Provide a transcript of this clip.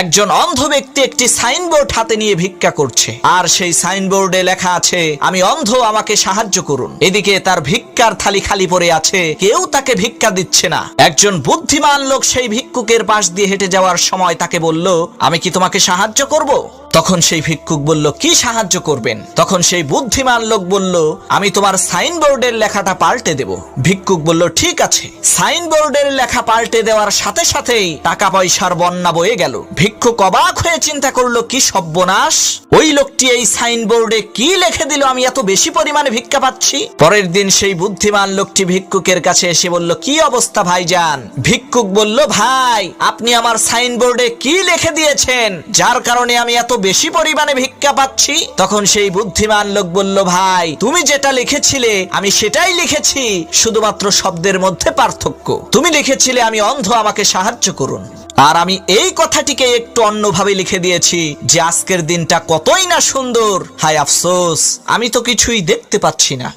একজন অন্ধ ব্যক্তি একটি সাইনবোর্ড হাতে নিয়ে ভিক্ষা করছে। আর সেই সাইনবোর্ডে লেখা আছে, আমি অন্ধ, আমাকে সাহায্য করুন। এদিকে তার ভিক্ষার থালি খালি পড়ে আছে, কেউ তাকে ভিক্ষা দিচ্ছে না। একজন বুদ্ধিমান লোক সেই ভিক্ষুকের পাশ দিয়ে হেঁটে যাওয়ার সময় তাকে বলল, আমি কি তোমাকে সাহায্য করব? তখন সেই ভিক্ষুক বলল, কি সাহায্য করবেন? তখন সেই বুদ্ধিমান লোক বলল, আমি তোমার সাইনবোর্ডের লেখাটা পাল্টে দেব। ভিক্ষুক বলল, ঠিক আছে। সাইনবোর্ডের লেখা পাল্টে দেওয়ার সাথে সাথেই টাকা পয়সার বন্যা বয়ে গেল। ভিক্ষুক অবাক হয়ে চিন্তা করল, কি সব্যনাশ ওই লোকটি এই সাইনবোর্ডে কি লিখে দিল? আমি এত বেশি পরিমাণে ভিক্ষা পাচ্ছি? পরের দিন সেই বুদ্ধিমান লোকটি ভিক্ষুকের কাছে এসে বলল, কি অবস্থা ভাইজান? ভিক্ষুক বলল, ভাই, আপনি আমার সাইনবোর্ডে কি লিখে দিয়েছেন? যার কারণে আমি এত বেশি পরিমাণে ভিক্ষা পাচ্ছি? তখন সেই বুদ্ধিমান লোক বলল, ভাই, তুমি যেটা লিখেছিলে, আমি সেটাই লিখেছি, শুধুমাত্র শব্দের মধ্যে পার্থক্য। তুমি লিখেছিলে, আমি অন্ধ, আমাকে সাহায্য করুন। আর আমি এই কথাটিকে একটু অন্যভাবে লিখে দিয়েছি, যে আজকের দিনটা কতই না সুন্দর। হায় আফসোস, আমি তো কিছুই দেখতে পাচ্ছি না।